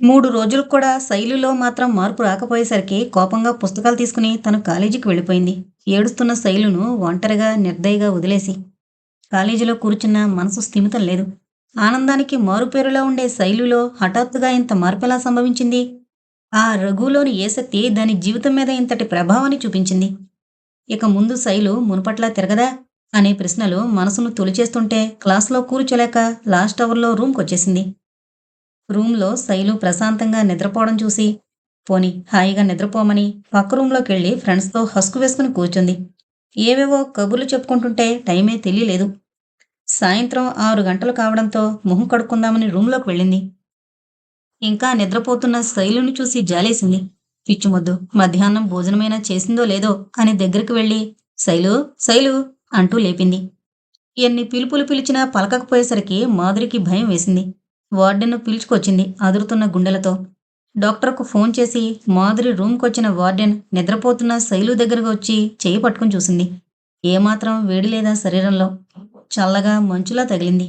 మూడు రోజులు కూడా శైలులో మాత్రం మార్పు రాకపోయేసరికి కోపంగా పుస్తకాలు తీసుకుని తను కాలేజీకి వెళ్ళిపోయింది. ఏడుస్తున్న శైలును ఒంటరిగా నిర్దయగా వదిలేసి. కాలేజీలో కూర్చున్న మనసు స్థిమితం లేదు. ఆనందానికి మారుపేరులా ఉండే శైలులో హఠాత్తుగా ఇంత మార్పెలా సంభవించింది? ఆ రఘులోని ఏ శక్తి దాని జీవితం మీద ఇంతటి ప్రభావాన్ని చూపించింది? ఇక ముందు శైలు మునుపట్లా తిరగదా? అనే ప్రశ్నలు మనసును తొలిచేస్తుంటే క్లాస్లో కూర్చోలేక లాస్ట్ అవర్లో రూమ్కి వచ్చేసింది రూమ్లో శైలు ప్రశాంతంగా నిద్రపోవడం చూసి పోని హాయిగా నిద్రపోమని పక్క రూమ్లోకి వెళ్ళి ఫ్రెండ్స్తో హస్కు వేసుకుని కూర్చుంది. ఏవేవో కబుర్లు చెప్పుకుంటుంటే టైమే తెలియలేదు. సాయంత్రం ఆరు గంటలు కావడంతో మొహం కడుక్కుందామని రూమ్లోకి వెళ్ళింది. ఇంకా నిద్రపోతున్న శైలుని చూసి జాలేసింది. పిచ్చిమొద్దు మధ్యాహ్నం భోజనమైనా చేసిందో లేదో అని దగ్గరికి వెళ్ళి శైలు శైలు అంటూ లేపింది. ఎన్ని పిలుపులు పిలిచినా పలకకపోయేసరికి మాధురికి భయం వేసింది. వార్డెన్ను పిలుచుకొచ్చింది అదురుతున్న గుండెలతో. డాక్టర్కు ఫోన్ చేసి మాధురి రూమ్కొచ్చిన వార్డెన్ నిద్రపోతున్న శైలు దగ్గరకు వచ్చి చేయి పట్టుకుని చూసింది. ఏమాత్రం వేడి లేదా శరీరంలో చల్లగా మంచులా తగిలింది.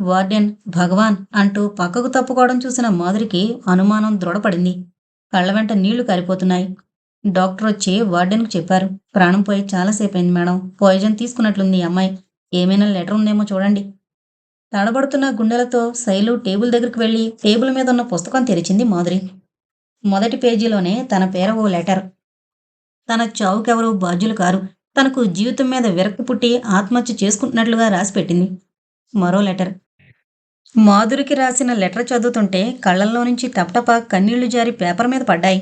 వార్డెన్ భగవాన్ అంటూ పక్కకు తప్పుకోవడం చూసిన మాధురికి అనుమానం దృఢపడింది. కళ్ళ వెంట నీళ్ళు కారిపోతున్నాయి. డాక్టర్ వచ్చి వార్డెన్కు చెప్పారు. ప్రాణం పోయి చాలాసేపు అయింది మేడం. పాయిజన్ తీసుకున్నట్లుంది అమ్మాయి. ఏమైనా లెటర్ ఉందేమో చూడండి. తడబడుతున్న గుండెలతో శైలు టేబుల్ దగ్గరికి వెళ్ళి టేబుల్ మీద ఉన్న పుస్తకం తెరిచింది మాధురి. మొదటి పేజీలోనే తన పేర ఓ లెటర్. తన చావుకెవరూ బాధ్యులు కారు. తనకు జీవితం మీద విరక్తి పుట్టి ఆత్మహత్య చేసుకుంటున్నట్లుగా రాసిపెట్టింది మరో లెటర్. మాధురికి రాసిన లెటర్ చదువుతుంటే కళ్ళల్లో నుంచి టపటప కన్నీళ్ళు జారి పేపర్ మీద పడ్డాయి.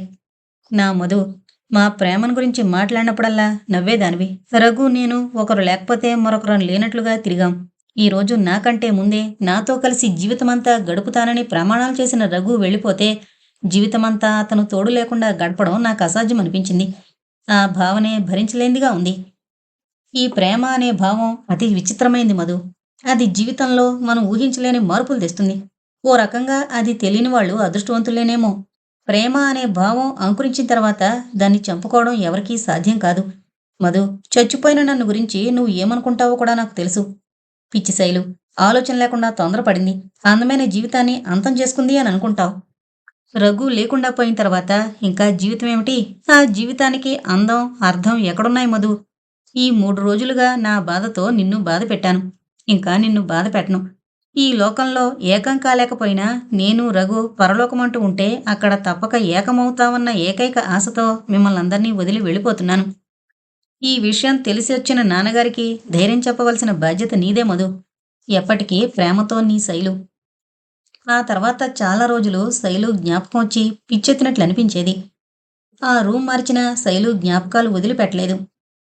నా మధు మా ప్రేమను గురించి మాట్లాడినప్పుడల్లా నవ్వేదానివి. రఘు నేను ఒకరు లేకపోతే మరొకరు లేనట్లుగా తిరిగాం. ఈ రోజు నాకంటే ముందే నాతో కలిసి జీవితమంతా గడుపుతానని ప్రమాణాలు చేసిన రఘు వెళ్ళిపోతే జీవితమంతా అతను తోడు లేకుండా గడపడం నాకు అసాధ్యం అనిపించింది. ఆ భావనే భరించలేనిదిగా ఉంది. ఈ ప్రేమ అనే భావం అతి విచిత్రమైంది మధు. అది జీవితంలో మనం ఊహించలేని మార్పులు తెస్తుంది. ఓ రకంగా అది తెలియని వాళ్ళు అదృష్టవంతులేనేమో. ప్రేమ అనే భావం అంకురించిన తర్వాత దాన్ని చంపుకోవడం ఎవరికీ సాధ్యం కాదు. మధు చచ్చిపోయిన నన్ను గురించి నువ్వు ఏమనుకుంటావో కూడా నాకు తెలుసు. పిచ్చి శైలు ఆలోచన లేకుండా తొందరపడింది. అందమైన జీవితాన్ని అంతం చేసుకుంది అని అనుకుంటావు. రఘు లేకుండా పోయిన తర్వాత ఇంకా జీవితం ఏమిటి? ఆ జీవితానికి అందం అర్థం ఎక్కడున్నాయి మధు? ఈ మూడు రోజులుగా నా బాధతో నిన్ను బాధ పెట్టాను. ఇంకా నిన్ను బాధ పెట్టను. ఈ లోకంలో ఏకం కాలేకపోయినా నేను రఘు పరలోకమంటూ ఉంటే అక్కడ తప్పక ఏకమవుతామన్న ఏకైక ఆశతో మిమ్మల్ని అందరినీ వదిలి వెళ్ళిపోతున్నాను. ఈ విషయం తెలిసి వచ్చిన నాన్నగారికి ధైర్యం చెప్పవలసిన బాధ్యత నీదే మధు. ఎప్పటికీ ప్రేమతో నీ శైలు. ఆ తర్వాత చాలా రోజులు శైలు జ్ఞాపకం వచ్చి పిచ్చెత్తినట్లు అనిపించేది. ఆ రూమ్ మార్చిన శైలు జ్ఞాపకాలు వదిలిపెట్టలేదు.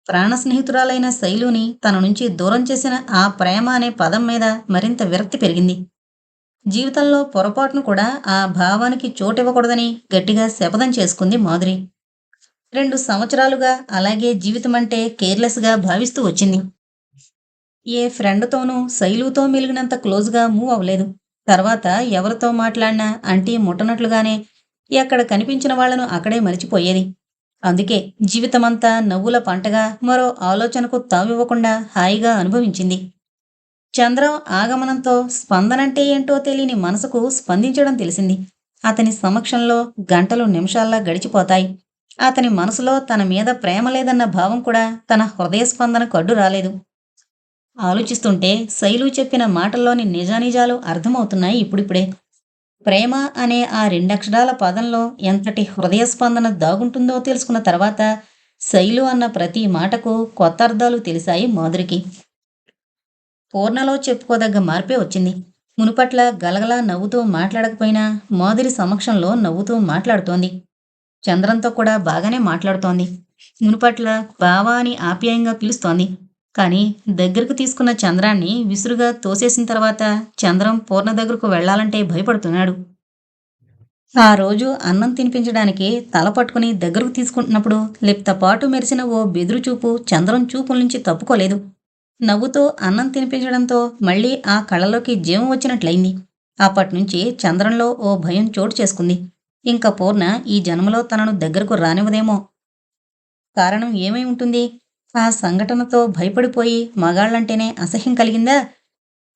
ప్రాణ స్నేహితురాలైన శైలుని తన నుంచి దూరం చేసిన ఆ ప్రేమ అనే పదం మీద మరింత విరక్తి పెరిగింది. జీవితంలో పొరపాటును కూడా ఆ భావానికి చోటివ్వకూడదని గట్టిగా శపథం చేసుకుంది మాధురి. రెండు సంవత్సరాలుగా అలాగే జీవితం అంటే కేర్లెస్గా భావిస్తూ వచ్చింది. ఏ ఫ్రెండ్తోనూ శైలుతో మెలిగినంత క్లోజ్గా మూవ్ అవ్వలేదు. తర్వాత ఎవరితో మాట్లాడినా అంటీ ముట్టనట్లుగానే ఎక్కడ కనిపించిన వాళ్ళను అక్కడే మరిచిపోయేది. అందుకే జీవితమంతా నవ్వుల పంటగా మరో ఆలోచనకు తావివ్వకుండా హాయిగా అనుభవించింది. చంద్రం ఆగమనంతో స్పందనంటే ఏంటో తెలియని మనసుకు స్పందించడం తెలిసింది. అతని సమక్షంలో గంటలు నిమిషాల్లా గడిచిపోతాయి. అతని మనసులో తన మీద ప్రేమ లేదన్న భావం కూడా తన హృదయ స్పందనకు అడ్డు రాలేదు. ఆలోచిస్తుంటే శైలు చెప్పిన మాటల్లోని నిజానిజాలు అర్థమవుతున్నాయి ఇప్పుడిప్పుడే. ప్రేమ అనే ఆ రెండక్షరాల పదంలో ఎంతటి హృదయ స్పందన దాగుంటుందో తెలుసుకున్న తర్వాత శైలు అన్న ప్రతి మాటకు కొత్త అర్థాలు తెలిసాయి మాధురికి. పూర్ణలో చెప్పుకోదగ్గ మార్పే వచ్చింది. మునుపట్ల గలగలా నవ్వుతూ మాట్లాడకపోయినా మాధురి సమక్షంలో నవ్వుతూ మాట్లాడుతోంది. చంద్రంతో కూడా బాగానే మాట్లాడుతోంది. మునుపట్ల బావా అని ఆప్యాయంగా పిలుస్తోంది. కానీ దగ్గరకు తీసుకున్న చంద్రాన్ని విసురుగా తోసేసిన తర్వాత చంద్రం పూర్ణ దగ్గరకు వెళ్ళాలంటే భయపడుతున్నాడు. ఆ రోజు అన్నం తినిపించడానికి తల పట్టుకుని దగ్గరకు తీసుకుంటున్నప్పుడు లిప్తపాటు మెరిసిన ఓ బెదురు చూపు చంద్రం చూపుల నుంచి తప్పుకోలేదు. నవ్వుతో అన్నం తినిపించడంతో మళ్ళీ ఆ కళ్ళలోకి జీవం వచ్చినట్లయింది. అప్పట్నుంచి చంద్రంలో ఓ భయం చోటు చేసుకుంది. ఇంకా పూర్ణ ఈ జన్మలో తనను దగ్గరకు రానివ్వదేమో. కారణం ఏమై ఉంటుంది? ఆ సంఘటనతో భయపడిపోయి మగాళ్ళంటేనే అసహ్యం కలిగిందా?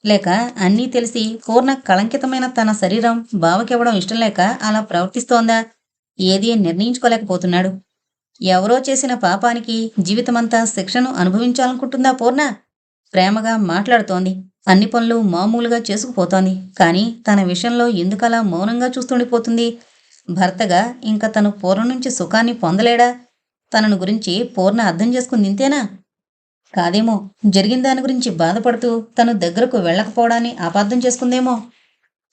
లేక అన్నీ తెలిసి పూర్ణ కళంకితమైన తన శరీరం బావకివ్వడం ఇష్టం లేక అలా ప్రవర్తిస్తోందా? ఏది నిర్ణయించుకోలేకపోతున్నాడు. ఎవరో చేసిన పాపానికి జీవితమంతా శిక్షను అనుభవించాలనుకుంటుందా పూర్ణ? ప్రేమగా మాట్లాడుతోంది. అన్ని పనులు మామూలుగా చేసుకుపోతోంది. కానీ తన విషయంలో ఎందుకలా మౌనంగా చూస్తుండిపోతుంది? భర్తగా ఇంకా తను పూర్ణ నుంచి సుఖాన్ని పొందలేడా? తనను గురించి పూర్ణ అర్థం చేసుకుంది ఇంతేనా కాదేమో జరిగిన దాని గురించి బాధపడుతూ తను దగ్గరకు వెళ్ళకపోవడాన్ని అపార్థం చేసుకుందేమో?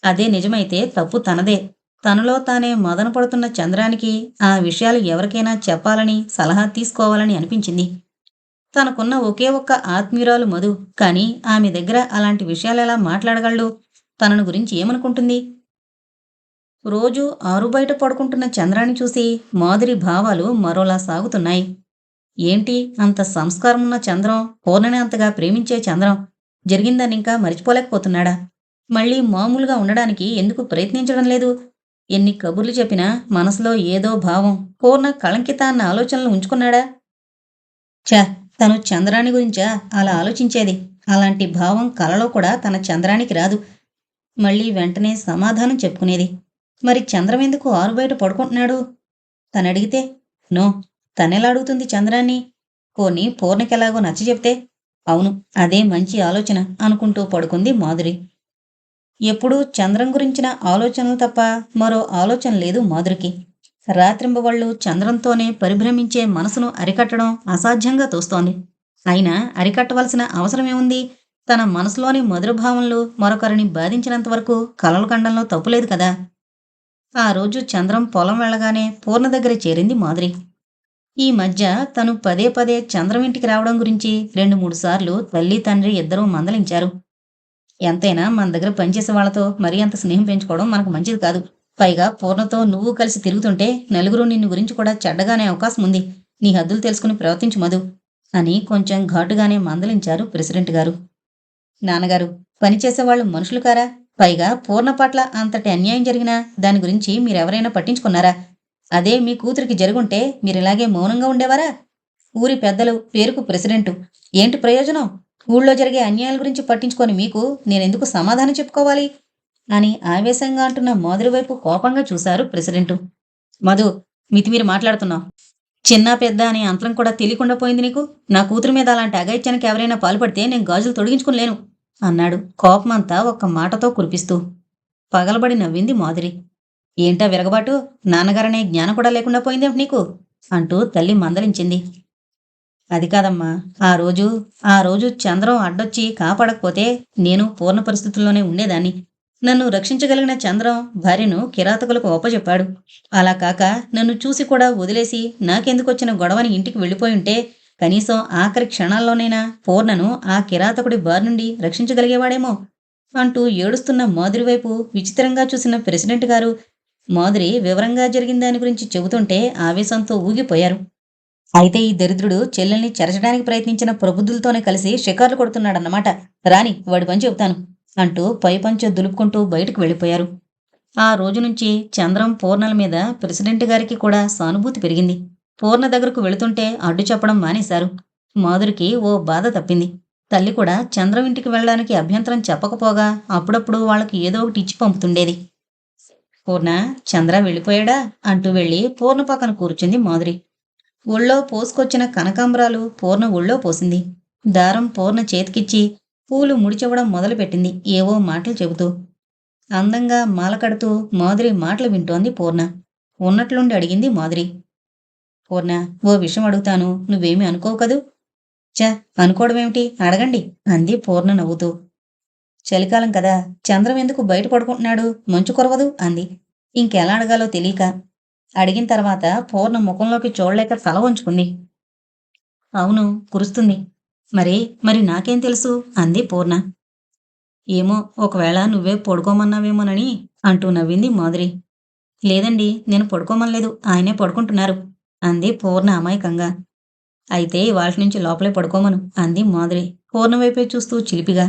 అదే నిజమైతే తప్పు తనదే. తనలో తానే మదన పడుతున్న చంద్రానికి ఆ విషయాలు ఎవరికైనా చెప్పాలని సలహా తీసుకోవాలని అనిపించింది. తనకున్న ఒకే ఒక్క ఆత్మీయురాలు మధు. కానీ ఆమె దగ్గర అలాంటి విషయాలు ఎలా మాట్లాడగలడు? తనను గురించి ఏమనుకుంటుంది? రోజు ఆరు బయట పడుకుంటున్న చంద్రాన్ని చూసి మాధురి భావాలు మరోలా సాగుతున్నాయి. ఏంటి అంత సంస్కారం ఉన్న చంద్రం పూర్ణని అంతగా ప్రేమించే చంద్రం జరిగిందని ఇంకా మర్చిపోలేకపోతున్నాడా? మళ్ళీ మామూలుగా ఉండడానికి ఎందుకు ప్రయత్నించడం లేదు? ఎన్ని కబుర్లు చెప్పినా మనసులో ఏదో భావం పూర్ణ కళంకిత అన్న ఆలోచనలు ఉంచుకున్నాడా? ఛ తను చంద్రాని గురించా అలా ఆలోచించేది? అలాంటి భావం కలలో కూడా తన చంద్రానికి రాదు. మళ్ళీ వెంటనే సమాధానం చెప్పుకునేది. మరి చంద్రం ఎందుకు ఆరు బయట పడుకుంటున్నాడు? తను అడిగితే నో తనెలా అడుగుతుంది చంద్రాన్ని? పోనీ పూర్ణకెలాగో నచ్చ చెప్తే అవును అదే మంచి ఆలోచన అనుకుంటూ పడుకుంది మాధురి. ఎప్పుడూ చంద్రం గురించిన ఆలోచనలు తప్ప మరో ఆలోచన లేదు మాధురికి. రాత్రింబవళ్ళు చంద్రంతోనే పరిభ్రమించే మనసును అరికట్టడం అసాధ్యంగా తోస్తోంది. అయినా అరికట్టవలసిన అవసరమేముంది? తన మనసులోని మధుర భావనలు మరొకరిని బాధించినంత వరకు కలలు కండంలో తప్పులేదు కదా? ఆ రోజు చంద్రం పొలం వెళ్ళగానే పూర్ణ దగ్గర చేరింది మాధురి. ఈ మధ్య తను పదే పదే చంద్రం ఇంటికి రావడం గురించి రెండు మూడు సార్లు తల్లి తండ్రి ఇద్దరూ మందలించారు. ఎంతైనా మన దగ్గర పనిచేసే వాళ్ళతో మరీ అంత స్నేహం పెంచుకోవడం మనకు మంచిది కాదు. పైగా పూర్ణతో నువ్వు కలిసి తిరుగుతుంటే నలుగురు నిన్ను గురించి కూడా చెడ్డగానే అవకాశం ఉంది. నీ హద్దులు తెలుసుకుని ప్రవర్తించు మధు అని కొంచెం ఘాటుగానే మందలించారు ప్రెసిడెంట్ గారు. నాన్నగారు పనిచేసేవాళ్ళు మనుషులు కారా? పైగా పూర్ణ పట్ల అంతటి అన్యాయం జరిగినా దాని గురించి మీరెవరైనా పట్టించుకున్నారా? అదే మీ కూతురికి జరుగుంటే మీరిలాగే మౌనంగా ఉండేవారా? ఊరి పెద్దలు పేరుకు ప్రెసిడెంటు ఏంటి ప్రయోజనం? ఊళ్ళో జరిగే అన్యాయాల గురించి పట్టించుకొని మీకు నేనెందుకు సమాధానం చెప్పుకోవాలి? అని ఆవేశంగా అంటున్న మోదరి వైపు కోపంగా చూశారు ప్రెసిడెంటు. మధు మితిమీరి మాట్లాడుతున్నావు. చిన్న పెద్ద అనే అంతరం కూడా తెలియకుండా పోయింది నీకు? నా కూతురు మీద అలాంటి అగైత్యానికి ఎవరైనా పాల్పడితే నేను గాజులు తొడిగించుకునిలేను అన్నాడు కోపమంతా ఒక్క మాటతో కురిపిస్తూ. పగలబడి నవ్వింది మాధురి. ఏంటా విరగబాటు? నాన్నగారనే జ్ఞానం కూడా లేకుండా పోయిందేమిటి నీకు? అంటూ తల్లి మందలించింది. అది కాదమ్మా. ఆ రోజు ఆ రోజు చంద్రం అడ్డొచ్చి కాపాడకపోతే నేను పూర్ణ పరిస్థితుల్లోనే ఉండేదాన్ని. నన్ను రక్షించగలిగిన చంద్రం భార్యను కిరాతకులకు ఒప్పజెప్పాడు అలా కాక నన్ను చూసి కూడా వదిలేసి నాకెందుకొచ్చిన గొడవని ఇంటికి వెళ్ళిపోయి ఉంటే కనీసం ఆఖరి క్షణాల్లోనైనా పూర్ణను ఆ కిరాతకుడి బారి నుండి రక్షించగలిగేవాడేమో? అంటూ ఏడుస్తున్న మాధురి వైపు విచిత్రంగా చూసిన ప్రెసిడెంట్ గారు మాధురి వివరంగా జరిగిన దాని గురించి చెబుతుంటే ఆవేశంతో ఊగిపోయారు. అయితే ఈ దరిద్రుడు చెల్లెల్ని చెరచడానికి ప్రయత్నించిన ప్రబుద్ధులతోనే కలిసి షికార్లు కొడుతున్నాడన్నమాట. రాని వాడి పని చెబుతాను అంటూ పై పంచె దులుపుకుంటూ బయటకు వెళ్ళిపోయారు. ఆ రోజు నుంచి చంద్రం పూర్ణల మీద ప్రెసిడెంట్ గారికి కూడా సానుభూతి పెరిగింది. పూర్ణ దగ్గరకు వెళుతుంటే అడ్డు చెప్పడం మానేశారు. మాధురికి ఓ బాధ తప్పింది. తల్లి కూడా చంద్రం ఇంటికి వెళ్ళడానికి అభ్యంతరం చెప్పకపోగా అప్పుడప్పుడు వాళ్ళకి ఏదో ఒకటి ఇచ్చి పంపుతుండేది. పూర్ణ చంద్ర వెళ్ళిపోయాడా? అంటూ వెళ్ళి పూర్ణ పక్కన కూర్చుంది మాధురి. ఒళ్ళో పోసుకొచ్చిన కనకాంబరాలు పూర్ణ ఒళ్ళో పోసింది. దారం పూర్ణ చేతికిచ్చి పూలు ముడిచవ్వడం మొదలుపెట్టింది. ఏవో మాటలు చెబుతూ. అందంగా మాల కడుతూ మాధురి మాటలు వింటోంది పూర్ణ. ఉన్నట్లుండి అడిగింది మాధురి. పూర్ణ ఓ విషయం అడుగుతాను. నువ్వేమీ అనుకోవు కదూ? చ అనుకోవడమేమిటి? అడగండి అంది పూర్ణ నవ్వుతూ. చలికాలం కదా చంద్రం ఎందుకు బయట పడుకుంటున్నాడు? మంచు కురవదు అంది. ఇంకెలా అడగాలో తెలియక అడిగిన తర్వాత పూర్ణ ముఖంలోకి చూడలేక తల వంచుకుంది. అవును కురుస్తుంది. మరి మరి నాకేం తెలుసు? అంది పూర్ణ. ఏమో ఒకవేళ నువ్వే పడుకోమన్నావేమోనని అంటూ నవ్వింది మాధురి. లేదండి నేను పడుకోమనలేదు. ఆయనే పడుకుంటున్నారు. అంది పూర్ణ అమాయకంగా. అయితే వాళ్ళ నుంచి లోపలే పడుకోమను అంది మాధురి. పూర్ణ వైపే చూస్తూ చిలిపిగా.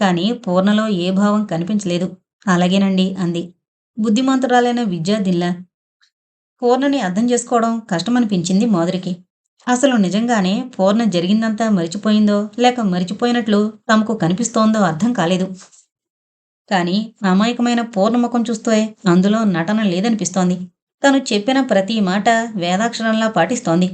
కానీ పూర్ణలో ఏ భావం కనిపించలేదు. అలాగేనండి అంది. బుద్ధిమంతురాలైన విద్యార్థిల్లా పూర్ణని అర్థం చేసుకోవడం కష్టమనిపించింది మాధురికి. అసలు నిజంగానే పూర్ణ జరిగిందంతా మరిచిపోయిందో లేక మరిచిపోయినట్లు తమకు కనిపిస్తోందో అర్థం కాలేదు. కానీ అమాయకమైన పూర్ణముఖం చూస్తే అందులో నటన లేదనిపిస్తోంది. తను చెప్పిన ప్రతి మాట వేదాక్షరంలా పాటిస్తోంది.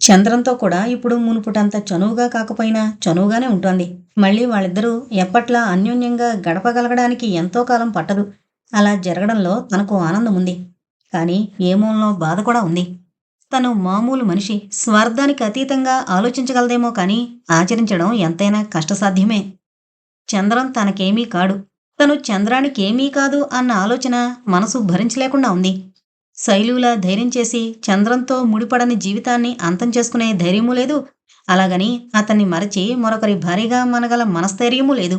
చంద్రంతో కూడా ఇప్పుడు మునుపుటంత చనువుగా కాకపోయినా చనువుగానే ఉంటుంది. మళ్ళీ వాళ్ళిద్దరూ ఎప్పట్లా అన్యోన్యంగా గడపగలగడానికి ఎంతో కాలం పట్టదు. అలా జరగడంలో తనకు ఆనందం ఉంది. కానీ ఏ మూలంలో బాధ కూడా ఉంది. తను మామూలు మనిషి. స్వార్థానికి అతీతంగా ఆలోచించగలదేమో కానీ ఆచరించడం ఎంతైనా కష్టసాధ్యమే. చంద్రం తనకేమీ కాడు. తను చంద్రానికి ఏమీ కాదు అన్న ఆలోచన మనసు భరించలేకుండా ఉంది. శైలులా ధైర్యం చేసి చంద్రంతో ముడిపడని జీవితాన్ని అంతం చేసుకునే ధైర్యమూ లేదు. అలాగని అతన్ని మరచి మరొకరి భారీగా మనగల మనస్థైర్యమూ లేదు.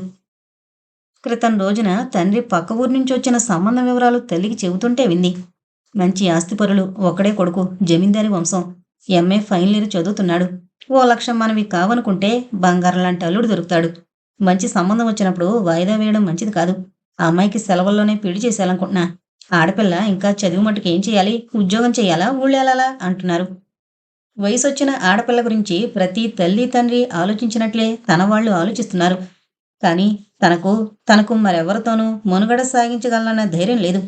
క్రితం రోజున తండ్రి పక్క ఊరి నుంచి వచ్చిన సంబంధ వివరాలు తల్లికి చెబుతుంటే వింది. మంచి ఆస్తిపరులు ఒక్కడే కొడుకు జమీందారి వంశం. ఎంఏ ఫైనల్ ఇయర్ చదువుతున్నాడు. ఓ లక్షం మనవి కావనుకుంటే బంగారం లాంటి అల్లుడు దొరుకుతాడు. మంచి సంబంధం వచ్చినప్పుడు వాయిదా వేయడం మంచిది కాదు. ఆ అమ్మాయికి సెలవుల్లోనే పెళ్ళి చేసేయాలనుకుంటున్నా. ఆడపిల్ల ఇంకా చదువు మట్టుకు ఏం చేయాలి? ఉద్యోగం చేయాలా? ఊళ్ళేలాలా అంటున్నారు. వయసు వచ్చిన ఆడపిల్ల గురించి ప్రతి తల్లి తండ్రి ఆలోచించినట్లే తన వాళ్ళు ఆలోచిస్తున్నారు. కానీ తనకు తనకు మరెవరితోనూ మనుగడ సాగించగలనన్న ధైర్యం లేదు.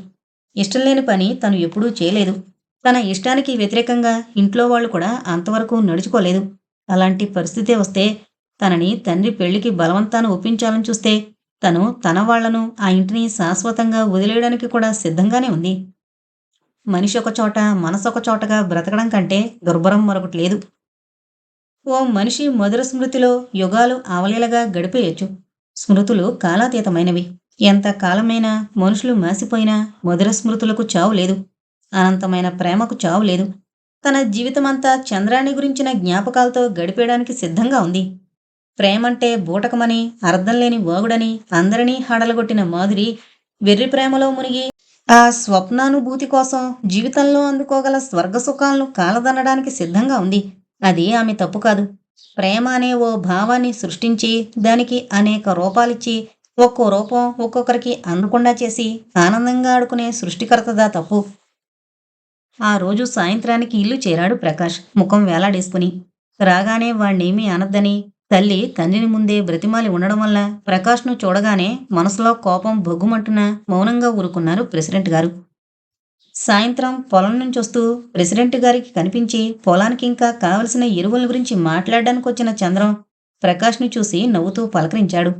ఇష్టం లేని పని తను ఎప్పుడూ చేయలేదు. తన ఇష్టానికి వ్యతిరేకంగా ఇంట్లో వాళ్ళు కూడా అంతవరకు నడుచుకోలేదు. అలాంటి పరిస్థితే వస్తే తనని తండ్రి పెళ్ళికి బలవంతాన ఒప్పించాలని చూస్తే తను తన వాళ్ళను ఆ ఇంటిని శాశ్వతంగా వదిలేయడానికి కూడా సిద్ధంగానే ఉంది. మనిషి ఒక చోట మనసు ఒక చోటగా బ్రతకడం కంటే దుర్భరం మరొకటి లేదు. ఓ మనిషి మధుర స్మృతిలో యుగాలు ఆవలీలగా గడిపేయచ్చు. స్మృతులు కాలాతీతమైనవి. ఎంత కాలమైనా మనుషులు మాసిపోయినా మధుర స్మృతులకు చావు లేదు. అనంతమైన ప్రేమకు చావు లేదు. తన జీవితమంతా చంద్రాణి గురించిన జ్ఞాపకాలతో గడిపేయడానికి సిద్ధంగా ఉంది. ప్రేమంటే బూటకమని అర్థం లేని వాగుడని అందరినీ హడలగొట్టిన మాధురి వెర్రి ప్రేమలో మునిగి ఆ స్వప్నానుభూతి కోసం జీవితంలో అందుకోగల స్వర్గ సుఖాలను కాలదనడానికి సిద్ధంగా ఉంది. అది ఆమె తప్పు కాదు. ప్రేమ అనే ఓ భావాన్ని సృష్టించి దానికి అనేక రూపాలిచ్చి ఒక్కో రూపం ఒక్కొక్కరికి అందకుండా చేసి ఆనందంగా ఆడుకునే సృష్టికర్తదా తప్పు. ఆ రోజు సాయంత్రానికి ఇల్లు చేరాడు ప్రకాష్. ముఖం వేలాడేసుకుని. రాగానే వాణ్ణేమీ అనద్దని తల్లి తండ్రిని ముందే బ్రతిమాలి ఉండడం వల్ల ప్రకాష్ను చూడగానే మనసులో కోపం బొగ్గుమంటున మౌనంగా ఊరుకున్నారు ప్రెసిడెంట్ గారు. సాయంత్రం పొలం నుంచి వస్తూ ప్రెసిడెంట్ గారికి కనిపించి పొలానికి ఇంకా కావలసిన ఎరువుల గురించి మాట్లాడడానికి వచ్చిన చంద్రం ప్రకాష్ని చూసి నవ్వుతూ పలకరించాడు.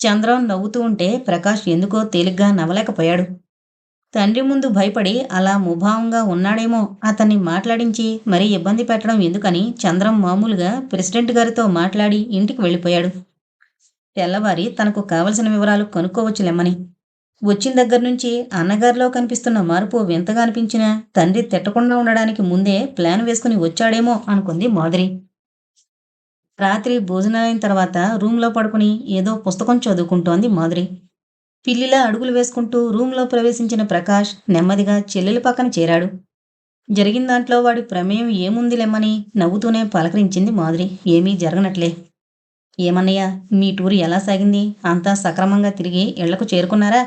చంద్రం నవ్వుతూ ఉంటే ప్రకాష్ ఎందుకో తేలిగ్గా నవ్వలేకపోయాడు. తండ్రి ముందు భయపడి అలా ముభావంగా ఉన్నాడేమో అతన్ని మాట్లాడించి మరీ ఇబ్బంది పెట్టడం ఎందుకని చంద్రం మామూలుగా ప్రెసిడెంట్ గారితో మాట్లాడి ఇంటికి వెళ్ళిపోయాడు. తెల్లవారి తనకు కావలసిన వివరాలు కనుక్కోవచ్చులెమ్మని. వచ్చిన దగ్గర నుంచి అన్నగారిలో కనిపిస్తున్న మార్పు వింతగా అనిపించినా తండ్రి తిట్టకుండా ఉండడానికి ముందే ప్లాన్ వేసుకుని వచ్చాడేమో అనుకుంది మాధురి. రాత్రి భోజనాలైన తర్వాత రూమ్లో పడుకుని ఏదో పుస్తకం చదువుకుంటోంది మాధురి. పిల్లిలా అడుగులు వేసుకుంటూ రూంలో ప్రవేశించిన ప్రకాష్ నెమ్మదిగా చెల్లెలి పక్కన చేరాడు. జరిగిన దాంట్లో వాడి ప్రమేయం ఏముందిలేమని నవ్వుతూనే పలకరించింది మాధురి. ఏమీ జరగనట్లే. ఏమన్నయ్యా మీ టూర్ ఎలా సాగింది? అంతా సక్రమంగా తిరిగి ఇళ్ళకు చేరుకున్నారా?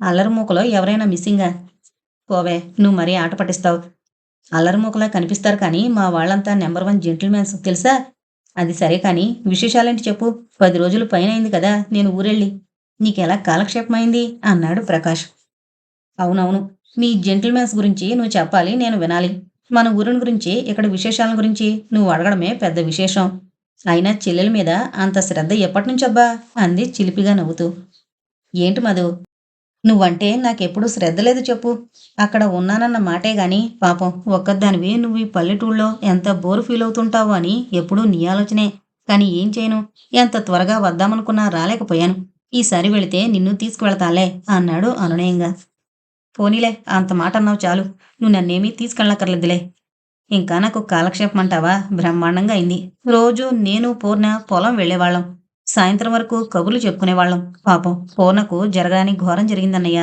అల్లరిమూకలో ఎవరైనా మిస్సింగా? పోవే నువ్వు మరీ ఆట పట్టిస్తావు. అల్లరిమూకలా కనిపిస్తారు కానీ మా వాళ్ళంతా నెంబర్ వన్ జెంటిల్మెన్స్ తెలుసా? అది సరే కానీ విశేషాలేంటి చెప్పు? పది రోజులు పైన అయింది కదా నేను ఊరెళ్ళి. నీకెలా కాలక్షేపమైంది? అన్నాడు ప్రకాష్. అవునవును. మీ జెంటిల్మెన్స్ గురించి నువ్వు చెప్పాలి నేను వినాలి. మన ఊరిని గురించి ఇక్కడ విశేషాల గురించి నువ్వు అడగడమే పెద్ద విశేషం. అయినా చెల్లెల మీద అంత శ్రద్ధ ఎప్పటి నుంచబ్బా అంది చిలిపిగా నవ్వుతూ. ఏంటి మధు? నువ్వంటే నాకెప్పుడు శ్రద్ధ లేదు చెప్పు. అక్కడ ఉన్నానన్న మాటే గాని పాపం ఒక్కదానివి నువ్వు ఈ పల్లెటూళ్ళలో ఎంత బోరు ఫీల్ అవుతుంటావు అని ఎప్పుడూ నీ ఆలోచనే. కానీ ఏం చేయను? ఎంత త్వరగా వద్దామనుకున్నా రాలేకపోయాను. ఈసారి వెళితే నిన్ను తీసుకువెళతాలే అన్నాడు అనునయంగా. పోనీలే అంత మాట అన్నావు చాలు. నువ్వు నన్నేమీ తీసుకెళ్ళక్కర్లేదులే. ఇంకా నాకు కాలక్షేపం అంటావా? బ్రహ్మాండంగా అయింది. రోజు నేను పూర్ణ పొలం వెళ్ళేవాళ్ళం. సాయంత్రం వరకు కబుర్లు చెప్పుకునేవాళ్ళం. పాపం పూర్ణకు జరగడానికి ఘోరం జరిగిందన్నయ్య.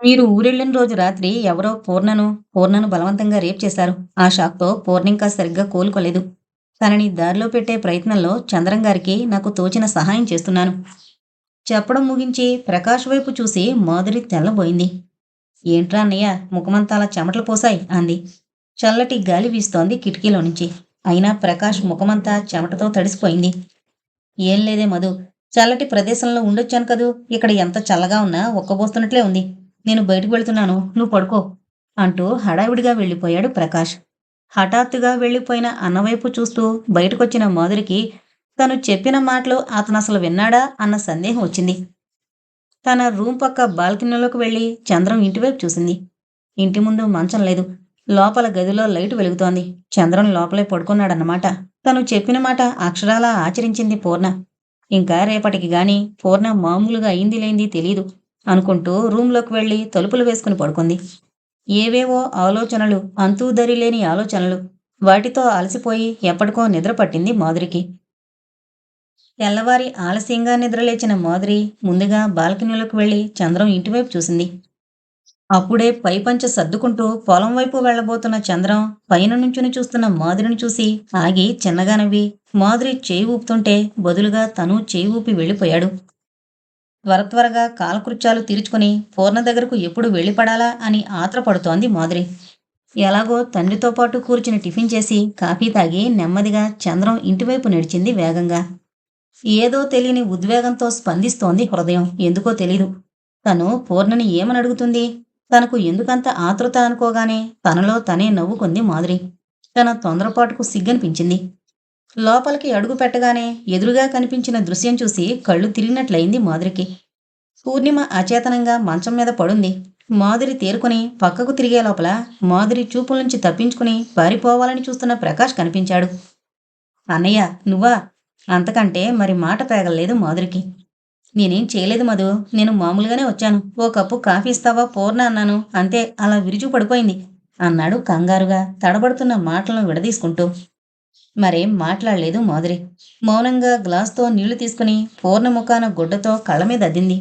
మీరు ఊరెళ్ళిన రోజు రాత్రి ఎవరో పూర్ణను పూర్ణను బలవంతంగా రేప్ చేశారు. ఆ షాక్తో పూర్ణ ఇంకా సరిగ్గా కోలుకోలేదు. తనని దారిలో పెట్టే ప్రయత్నంలో చంద్రం గారికి నాకు తోచిన సహాయం చేస్తున్నాను. చెప్పడం ముగించి ప్రకాష్ వైపు చూసి మాధురి తెల్లబోయింది. ఏంట్రా అన్నయ్య ముఖమంతా అలా చెమటలు పోసాయి అంది. చల్లటి గాలి వీస్తోంది కిటికీలో నుంచి. అయినా ప్రకాష్ ముఖమంతా చెమటతో తడిసిపోయింది. ఏం లేదే మధు చల్లటి ప్రదేశంలో ఉండొచ్చాను కదూ ఇక్కడ ఎంత చల్లగా ఉన్నా ఒక్కబోస్తున్నట్లే ఉంది. నేను బయటకు వెళ్తున్నాను నువ్వు పడుకో అంటూ హడావిడిగా వెళ్ళిపోయాడు ప్రకాష్. హఠాత్తుగా వెళ్ళిపోయిన అన్నవైపు చూస్తూ బయటకొచ్చిన మాధురికి తను చెప్పిన మాటలు అతను అసలు విన్నాడా అన్న సందేహం వచ్చింది. తన రూమ్ పక్క బాల్కనీలోకి వెళ్ళి చంద్రం ఇంటివైపు చూసింది. ఇంటి ముందు మంచం లేదు. లోపల గదిలో లైట్ వెలుగుతోంది. చంద్రం లోపలే పడుకున్నాడన్నమాట. తను చెప్పిన మాట అక్షరాలా ఆచరించింది పూర్ణ. ఇంకా రేపటికి గాని పూర్ణ మామూలుగా అయింది లేంది తెలీదు అనుకుంటూ రూంలోకి వెళ్ళి తలుపులు వేసుకుని పడుకుంది. ఏవేవో ఆలోచనలు అంతూ లేని ఆలోచనలు వాటితో అలసిపోయి ఎప్పటికో నిద్ర పట్టింది మాధురికి. తెల్లవారి ఆలస్యంగా నిద్రలేచిన మాధురి ముందుగా బాల్కనీలోకి వెళ్ళి చంద్రం ఇంటివైపు చూసింది. అప్పుడే పైపంచ సర్దుకుంటూ పొలం వైపు వెళ్ళబోతున్న చంద్రం పైన నుంచుని చూస్తున్న మాధురిని చూసి ఆగి చిన్నగా నవ్వి మాధురి చేయి ఊపుతుంటే బదులుగా తను చేయి ఊపి వెళ్ళిపోయాడు. త్వర త్వరగా కాలకృత్యాలు తీర్చుకుని పూర్ణ దగ్గరకు ఎప్పుడు వెళ్ళిపడాలా అని ఆత్రపడుతోంది మాధురి. ఎలాగో తండ్రితో పాటు కూర్చుని టిఫిన్ చేసి కాఫీ తాగి నెమ్మదిగా చంద్రం ఇంటివైపు నడిచింది వేగంగా. ఏదో తెలియని ఉద్వేగంతో స్పందిస్తోంది హృదయం. ఎందుకో తెలీదు. తను పూర్ణని ఏమని అడుగుతుంది? తనకు ఎందుకంత ఆతృత అనుకోగానే తనలో తనే నవ్వుకుంది మాధురి. తన తొందరపాటుకు సిగ్గనిపించింది. లోపలికి అడుగు పెట్టగానే ఎదురుగా కనిపించిన దృశ్యం చూసి కళ్ళు తిరిగినట్లయింది మాధురికి. పూర్ణిమ అచేతనంగా మంచం మీద పడుంది. మాధురి తేరుకుని పక్కకు తిరిగే లోపల మాధురి చూపుల నుంచి తప్పించుకుని పారిపోవాలని చూస్తున్న ప్రకాష్ కనిపించాడు. అన్నయ్య నువ్వా? అంతకంటే మరి మాట తేగలేదు మాధురికి. నేనేం చేయలేదు మధు నేను మామూలుగానే వచ్చాను. ఓ కప్పు కాఫీ ఇస్తావా? పూర్ణ అన్నాను. అంతే అలా విరుచు పడిపోయింది అన్నాడు కంగారుగా తడబడుతున్న మాటలను విడదీసుకుంటూ. మరేం మాట్లాడలేదు మాధురి. మౌనంగా గ్లాస్తో నీళ్ళు తీసుకుని పూర్ణ ముఖాన గుడ్డతో కళ్ళ మీద అద్దింది.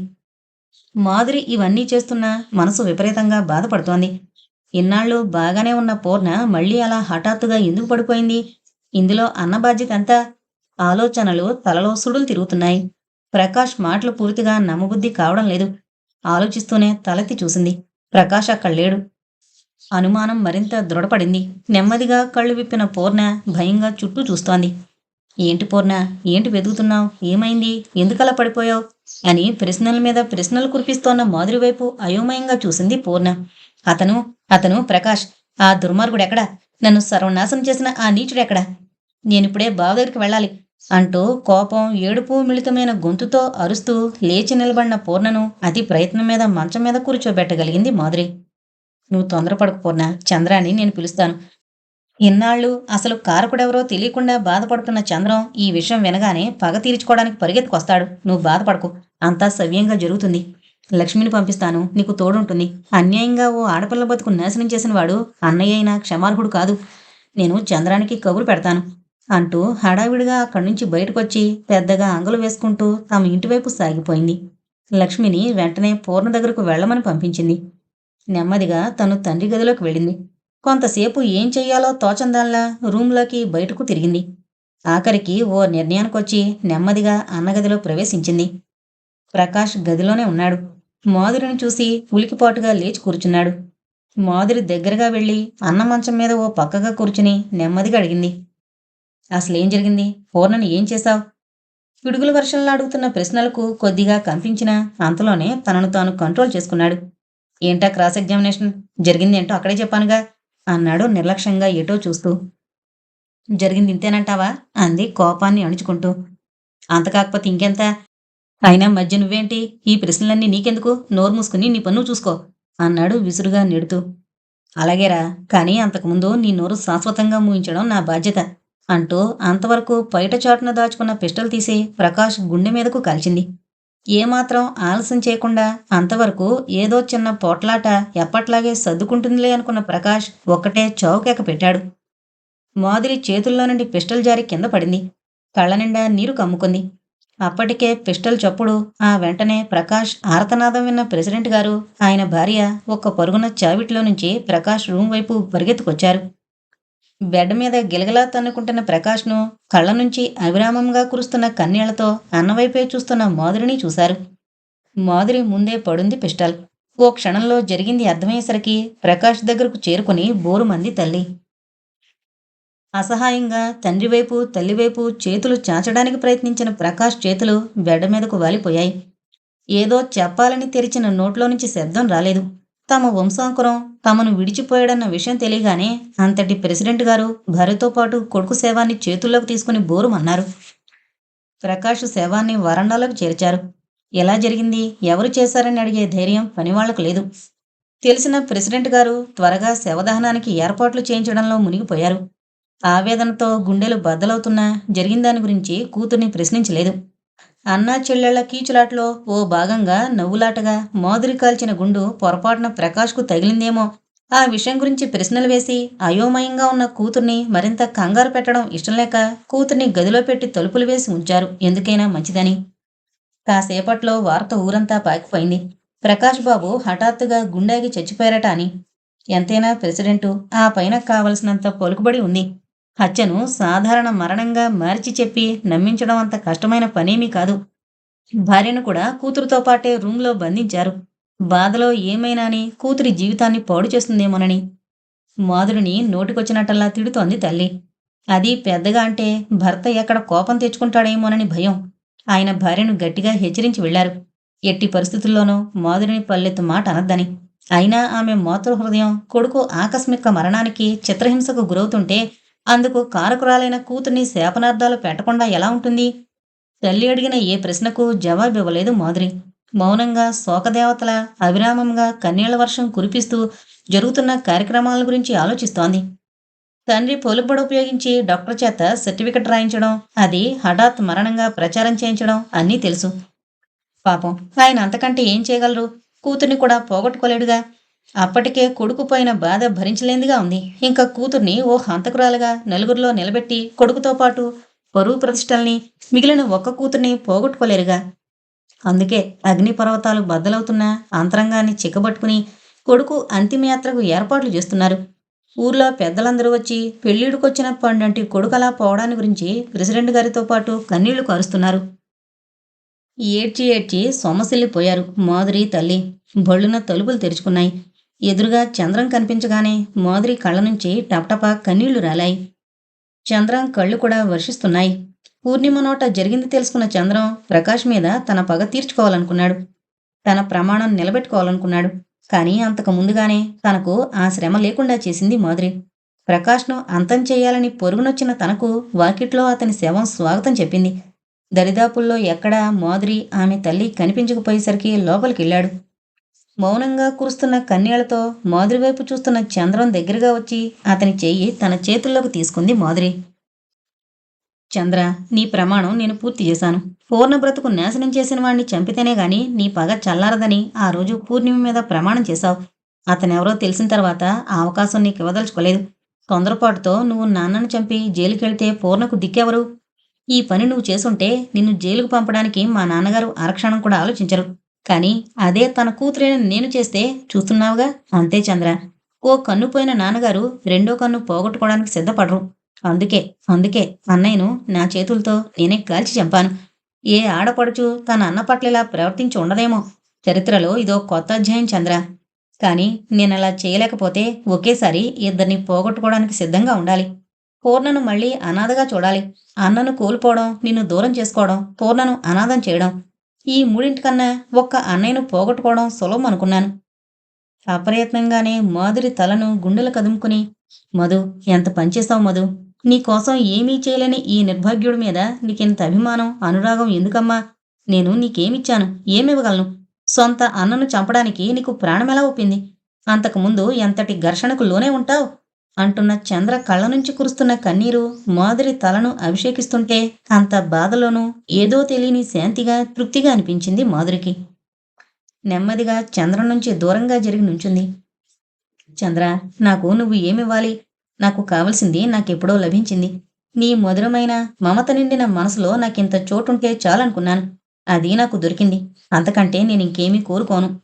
మాధురి ఇవన్నీ చేస్తున్నా మనసు విపరీతంగా బాధపడుతోంది. ఇన్నాళ్ళు బాగానే ఉన్న పూర్ణ మళ్ళీ అలా హఠాత్తుగా ఎందుకు పడిపోయింది? ఇందులో అన్న బాధ్యత అంతా ఆలోచనలు తలలో సుడులు తిరుగుతున్నాయి. ప్రకాష్ మాటలు పూర్తిగా నమ్మబుద్ధి కావడం లేదు. ఆలోచిస్తూనే తలెత్తి చూసింది. ప్రకాష్ అక్కడ లేడు. అనుమానం మరింత దృఢపడింది. నెమ్మదిగా కళ్ళు విప్పిన పూర్ణ భయంగా చుట్టూ చూస్తోంది. ఏంటి పూర్ణ? ఏంటి వెతుకుతున్నావు? ఏమైంది? ఎందుకలా పడిపోయావు? అని ప్రశ్నల మీద ప్రశ్నలు కురిపిస్తోన్న మాధురి వైపు అయోమయంగా చూసింది పూర్ణ. అతను అతను ప్రకాష్ ఆ దుర్మార్గుడెక్కడా నన్ను సర్వనాశనం చేసిన ఆ నీచుడెక్కడా నేనిప్పుడే బావ దగ్గరికి వెళ్ళాలి. అంటూ కోపం ఏడుపు మిళితమైన గొంతుతో అరుస్తూ లేచి నిలబడిన పూర్ణను అతి ప్రయత్నం మీద మంచం మీద కూర్చోబెట్టగలిగింది మాధురి. నువ్వు తొందరపడకు పూర్ణ చంద్రాన్ని నేను పిలుస్తాను. ఇన్నాళ్ళు అసలు కారకుడెవరో తెలియకుండా బాధపడుతున్న చంద్రం ఈ విషయం వినగానే పగ తీర్చుకోవడానికి పరిగెత్తుకొస్తాడు. నువ్వు బాధపడకు అంతా సవ్యంగా జరుగుతుంది. లక్ష్మిని పంపిస్తాను నీకు తోడుంటుంది. అన్యాయంగా ఓ ఆడపిల్ల బతుకు నాశనం చేసిన వాడు అన్నయ్య అయినా క్షమార్హుడు కాదు. నేను చంద్రానికి కబురు పెడతాను. అంటూ హడావిడిగా అక్కడి నుంచి బయటకొచ్చి పెద్దగా అంగులు వేసుకుంటూ తమ ఇంటివైపు సాగిపోయింది. లక్ష్మిని వెంటనే పూర్ణ దగ్గరకు వెళ్ళమని పంపించింది. నెమ్మదిగా తను తండ్రి గదిలోకి వెళ్ళింది. కొంతసేపు ఏం చెయ్యాలో తోచందాల్లా రూమ్లోకి బయటకు తిరిగింది. ఆఖరికి ఓ నిర్ణయానికొచ్చి నెమ్మదిగా అన్నగదిలో ప్రవేశించింది. ప్రకాష్ గదిలోనే ఉన్నాడు. మాధురిని చూసి ఉలికిపాటుగా లేచి కూర్చున్నాడు. మాధురి దగ్గరగా వెళ్ళి అన్న మంచం మీద ఓ పక్కగా కూర్చుని నెమ్మదిగా అడిగింది. అసలేం జరిగింది? పూర్ణని ఏం చేశావు? పిడుగుల వర్షంలో అడుగుతున్న ప్రశ్నలకు కొద్దిగా కంపించినా అంతలోనే తనను తాను కంట్రోల్ చేసుకున్నాడు. ఏంటా క్రాస్ ఎగ్జామినేషన్? జరిగిందేంటో అక్కడే చెప్పానుగా అన్నాడు నిర్లక్ష్యంగా ఎటో చూస్తూ. జరిగింది ఇంతేనంటావా అంది కోపాన్ని అణుచుకుంటూ. అంత కాకపోతే ఇంకెంత? అయినా మధ్య నువ్వేంటి? ఈ ప్రశ్నలన్నీ నీకెందుకు? నోరు మూసుకుని నీ పన్ను చూసుకో అన్నాడు విసురుగా నెడుతూ. అలాగేరా కానీ అంతకుముందు నీ నోరు శాశ్వతంగా మూయించడం నా బాధ్యత. అంటూ అంతవరకు పైట చాటున దాచుకున్న పిస్టల్ తీసి ప్రకాష్ గుండె మీదకు కాల్చింది. ఏమాత్రం ఆలస్యం చేయకుండా అంతవరకు ఏదో చిన్న పోట్లాట ఎప్పట్లాగే సర్దుకుంటుందిలే అనుకున్న ప్రకాష్ ఒక్కటే చౌకేక పెట్టాడు. మాదిరి చేతుల్లో నుండి పిస్టల్ జారి కింద పడింది. కళ్ళ నిండా నీరు కమ్ముకుంది. అప్పటికే పిస్టల్ చప్పుడు ఆ వెంటనే ప్రకాష్ ఆర్తనాదం విన్న ప్రెసిడెంట్ గారు ఆయన భార్య ఒక్క పరుగున చావిట్లో నుంచి ప్రకాష్ రూమ్ వైపు పరిగెత్తుకొచ్చారు. బెడ్ మీద గిలగలా తన్నుకుంటున్న ప్రకాష్ను కళ్ళ నుంచి అవిరామంగా కురుస్తున్న కన్నీళ్ళతో అన్నవైపే చూస్తున్న మాధురిని చూశారు. మాధురి ముందే పడుంది పిస్టల్. ఓ క్షణంలో జరిగింది అర్థమయ్యేసరికి ప్రకాష్ దగ్గరకు చేరుకుని బోరుమంది తల్లి. అసహాయంగా తండ్రివైపు తల్లివైపు చేతులు చాచడానికి ప్రయత్నించిన ప్రకాష్ చేతులు బెడ్ మీదకు వాలిపోయాయి. ఏదో చెప్పాలని తెరిచిన నోట్లో నుంచి శబ్దం రాలేదు. తమ వంశాంకురం తమను విడిచిపోయాడన్న విషయం తెలియగానే అంతటి ప్రెసిడెంట్ గారు భార్యతో పాటు కొడుకు శవాన్ని చేతుల్లోకి తీసుకుని బోరుమన్నారు. ప్రకాష్ శవాన్ని వరండాలోకి చేర్చారు. ఎలా జరిగింది? ఎవరు చేశారని అడిగే ధైర్యం పనివాళ్ళకు లేదు. తెలిసిన ప్రెసిడెంట్ గారు త్వరగా శవదహనానికి ఏర్పాట్లు చేయించడంలో మునిగిపోయారు. ఆవేదనతో గుండెలు బద్దలవుతున్నా జరిగిన దాని గురించి కూతుర్ని ప్రశ్నించలేదు. అన్నా చెల్లెళ్ళ కీచులాట్లో ఓ భాగంగా నవ్వులాటగా మాదిరి కాల్చిన గుండు పొరపాటున ప్రకాష్కు తగిలిందేమో. ఆ విషయం గురించి ప్రశ్నలు వేసి అయోమయంగా ఉన్న కూతుర్ని మరింత కంగారు పెట్టడం ఇష్టం లేక కూతుర్ని గదిలో పెట్టి తలుపులు వేసి ఉంచారు. ఎందుకైనా మంచిదని. కాసేపట్లో వార్త ఊరంతా పాకిపోయింది. ప్రకాష్ బాబు హఠాత్తుగా గుండాగి చచ్చిపోయారట అని. ఎంతైనా ప్రెసిడెంటు ఆ పైన కావలసినంత పలుకుబడి ఉంది. హత్యను సాధారణ మరణంగా మార్చి చెప్పి నమ్మించడం అంత కష్టమైన పనేమీ కాదు. భార్యను కూడా కూతురుతో పాటే రూంలో బంధించారు. బాధలో ఏమైనా అని కూతురి జీవితాన్ని పాడు చేస్తుందేమోనని. మాధురిని నోటికొచ్చినట్టల్లా తిడుతోంది తల్లి. అది పెద్దగా అంటే భర్త ఎక్కడ కోపం తెచ్చుకుంటాడేమోనని భయం. ఆయన భార్యను గట్టిగా హెచ్చరించి వెళ్ళారు ఎట్టి పరిస్థితుల్లోనూ మాధురిని పల్లెత్తు మాట అనద్దని. అయినా ఆమె మాతృ హృదయం కొడుకు ఆకస్మిక మరణానికి చిత్రహింసకు గురవుతుంటే అందుకు కారకురాలైన కూతుర్ని శాపనార్థాలు పెట్టకుండా ఎలా ఉంటుంది? తల్లి అడిగిన ఏ ప్రశ్నకు జవాబు ఇవ్వలేదు మాధురి. మౌనంగా శోకదేవతల అవిరామంగా కన్నీళ్ళ వర్షం కురిపిస్తూ జరుగుతున్న కార్యక్రమాల గురించి ఆలోచిస్తోంది. తండ్రి పొలుబడి ఉపయోగించి డాక్టర్ చేత సర్టిఫికెట్ రాయించడం అది హఠాత్ మరణంగా ప్రచారం చేయించడం అన్నీ తెలుసు. పాపం ఆయన అంతకంటే ఏం చేయగలరు? కూతుర్ని కూడా పోగొట్టుకోలేడుగా. అప్పటికే కొడుకు పోయిన బాధ భరించలేనిదిగా ఉంది. ఇంకా కూతుర్ని ఓ హంతకురాలుగా నలుగురిలో నిలబెట్టి కొడుకుతో పాటు పరువు ప్రతిష్టల్ని మిగిలిన ఒక్క కూతుర్ని పోగొట్టుకోలేరుగా. అందుకే అగ్నిపర్వతాలు బద్దలవుతున్న అంతరంగాన్ని చిక్కబట్టుకుని కొడుకు అంతిమయాత్రకు ఏర్పాట్లు చేస్తున్నారు. ఊర్లో పెద్దలందరూ వచ్చి పెళ్ళిడుకొచ్చిన పండంటి కొడుకలా పోవడాని గురించి ప్రెసిడెంట్ గారితో పాటు కన్నీళ్ళు కారుస్తున్నారు. ఏడ్చి ఏడ్చి సొమ్మసిల్లిపోయారు మాధురి తల్లి. బళ్ళున తలుపులు తెరుచుకున్నాయి. ఎదురుగా చంద్రం కనిపించగానే మాధురి కళ్ళ నుంచి టపటపా కన్నీళ్ళు రాలాయి. చంద్రం కళ్ళు కూడా వర్షిస్తున్నాయి. పూర్ణిమ నోట జరిగింది తెలుసుకున్న చంద్రం ప్రకాష్ మీద తన పగ తీర్చుకోవాలనుకున్నాడు. తన ప్రమాణం నిలబెట్టుకోవాలనుకున్నాడు. కానీ అంతకు ముందుగానే తనకు ఆ శ్రమ లేకుండా చేసింది మాధురి. ప్రకాష్ను అంతం చేయాలని పొరుగునొచ్చిన తనకు వాకిట్లో అతని శవం స్వాగతం చెప్పింది. దరిదాపుల్లో ఎక్కడా మాధురి ఆమె తల్లి కనిపించకపోయేసరికి లోపలికెళ్ళాడు. మౌనంగా కురుస్తున్న కన్నీళ్ళతో మాధురి వైపు చూస్తున్న చంద్రం దగ్గరగా వచ్చి అతని చెయ్యి తన చేతుల్లోకి తీసుకుంది మాధురి. చంద్ర నీ ప్రమాణం నేను పూర్తి చేశాను. పూర్ణ బ్రతుకు నాశనం చేసిన వాణ్ణి చంపితేనే గాని నీ పగ చల్లారదని ఆ రోజు పూర్ణిమ మీద ప్రమాణం చేశావు. అతనెవరో తెలిసిన తర్వాత ఆ అవకాశం నీకు ఇవ్వదలుచుకోలేదు. తొందరపాటుతో నువ్వు నాన్నను చంపి జైలుకెళ్తే పూర్ణకు దిక్కెవరు? ఈ పని నువ్వు చేసుంటే నిన్ను జైలుకు పంపడానికి మా నాన్నగారు ఆరక్షణం కూడా ఆలోచించరు. కానీ అదే తన కూతురైన నేను చేస్తే చూస్తున్నావుగా? అంతే చంద్ర. ఓ కన్ను పోయిన నాన్నగారు రెండో కన్ను పోగొట్టుకోవడానికి సిద్ధపడరు. అందుకే అందుకే అన్నయ్యను నా చేతులతో నేనే కాల్చి చంపాను. ఏ ఆడపడుచు తన అన్న పట్ల ఇలా ప్రవర్తించి ఉండదేమో చరిత్రలో ఇదో కొత్త అధ్యాయం చంద్ర. కానీ నేను అలా చేయలేకపోతే ఒకేసారి ఇద్దరిని పోగొట్టుకోవడానికి సిద్ధంగా ఉండాలి. పూర్ణను మళ్ళీ అనాథగా చూడాలి. అన్నను కోల్పోవడం నిన్ను దూరం చేసుకోవడం పూర్ణను అనాథం చేయడం ఈ మూడింటికన్నా ఒక్క అన్నయ్యను పోగొట్టుకోవడం సులభం అనుకున్నాను. అప్రయత్నంగానే మాధురి తలను గుండెలు కదుముకుని మధు ఎంత పనిచేస్తావు మధు? నీకోసం ఏమీ చేయలేని ఈ నిర్భాగ్యుడి మీద నీకింత అభిమానం అనురాగం ఎందుకమ్మా? నేను నీకేమిచ్చాను? ఏమివ్వగలను? సొంత అన్నను చంపడానికి నీకు ప్రాణమెలా ఒప్పింది? అంతకుముందు ఎంతటి ఘర్షణకు లోనే ఉంటావు? అంటున్న చంద్ర కళ్ళ నుంచి కురుస్తున్న కన్నీరు మాధురి తలను అభిషేకిస్తుంటే అంత బాధలోనూ ఏదో తెలియని శాంతిగా తృప్తిగా అనిపించింది మాధురికి. నెమ్మదిగా చంద్ర నుంచి దూరంగా జరిగి నుంచుంది. చంద్ర నాకు నువ్వు ఏమివ్వాలి? నాకు కావలసింది నాకెప్పుడో లభించింది. నీ మధురమైన మమత నిండిన మనసులో నాకింత చోటుంటే చాలనుకున్నాను. అది నాకు దొరికింది. అంతకంటే నేను ఇంకేమీ కోరుకోను.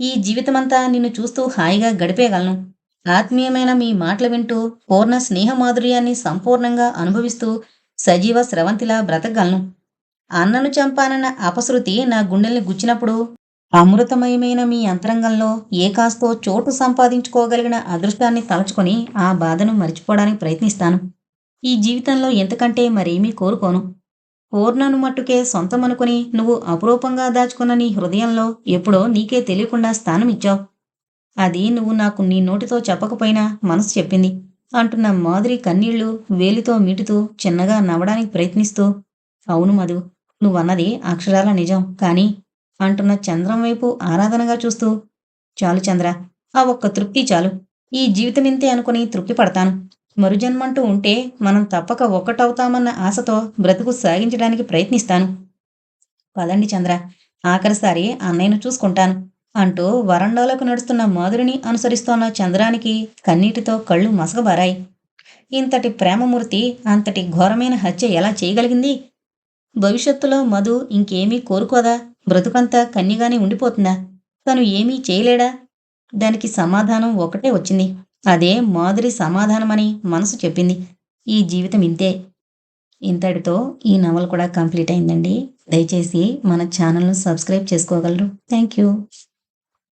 ఈ జీవితమంతా నిన్ను చూస్తూ హాయిగా గడిపేయగలను. ఆత్మీయమైన మీ మాటలు వింటూ పూర్ణ స్నేహ మాధుర్యాన్ని సంపూర్ణంగా అనుభవిస్తూ సజీవ స్రవంతిలా బ్రతకగలను. అన్నను చంపానన్న అపశృతి నా గుండెల్ని గుచ్చినప్పుడు అమృతమయమైన మీ అంతరంగంలో ఏ కాస్తో చోటు సంపాదించుకోగలిగిన అదృష్టాన్ని తలచుకొని ఆ బాధను మర్చిపోవడానికి ప్రయత్నిస్తాను. ఈ జీవితంలో ఎంతకంటే మరేమీ కోరుకోను. పూర్ణను మట్టుకే సొంతమనుకుని నువ్వు అపురూపంగా దాచుకున్న నీ హృదయంలో ఎప్పుడో నీకే తెలియకుండా స్థానం ఇచ్చావు అది నువ్వు నాకు నీ నోటితో చెప్పకపోయినా మనసు చెప్పింది అంటున్న మాధురి కన్నీళ్ళు వేలితో మీటుతూ చిన్నగా నవ్వడానికి ప్రయత్నిస్తూ అవును మధు నువ్వన్నది అక్షరాల నిజం. కానీ అంటున్న చంద్రం వైపు ఆరాధనగా చూస్తూ చాలు చంద్ర ఆ ఒక్క తృప్తి చాలు. ఈ జీవితం ఇంతే అనుకుని తృప్తి పడతాను. మరుజన్మంటూ ఉంటే మనం తప్పక ఒక్కటవుతామన్న ఆశతో బ్రతుకు సాగించడానికి ప్రయత్నిస్తాను. పదండి చంద్ర ఆఖరిసారి అన్నయ్యను చూసుకుంటాను. అంటూ వరండాలోకి నడుస్తున్న మాధురిని అనుసరిస్తోన్న చంద్రానికి కన్నీటితో కళ్ళు మసగబారాయి ఇంతటి ప్రేమమూర్తి అంతటి ఘోరమైన హత్య ఎలా చేయగలిగింది? భవిష్యత్తులో మధు ఇంకేమీ కోరుకోదా? బ్రతుకంతా కన్నిగానే ఉండిపోతుందా? తను ఏమీ చేయలేడా? దానికి సమాధానం ఒకటే వచ్చింది. అదే మాధురి సమాధానమని మనసు చెప్పింది. ఈ జీవితం ఇంతే. ఇంతటితో ఈ నవల కూడా కంప్లీట్ అయిందండి. దయచేసి మన ఛానల్ను సబ్స్క్రైబ్ చేసుకోగలరు. Thank you.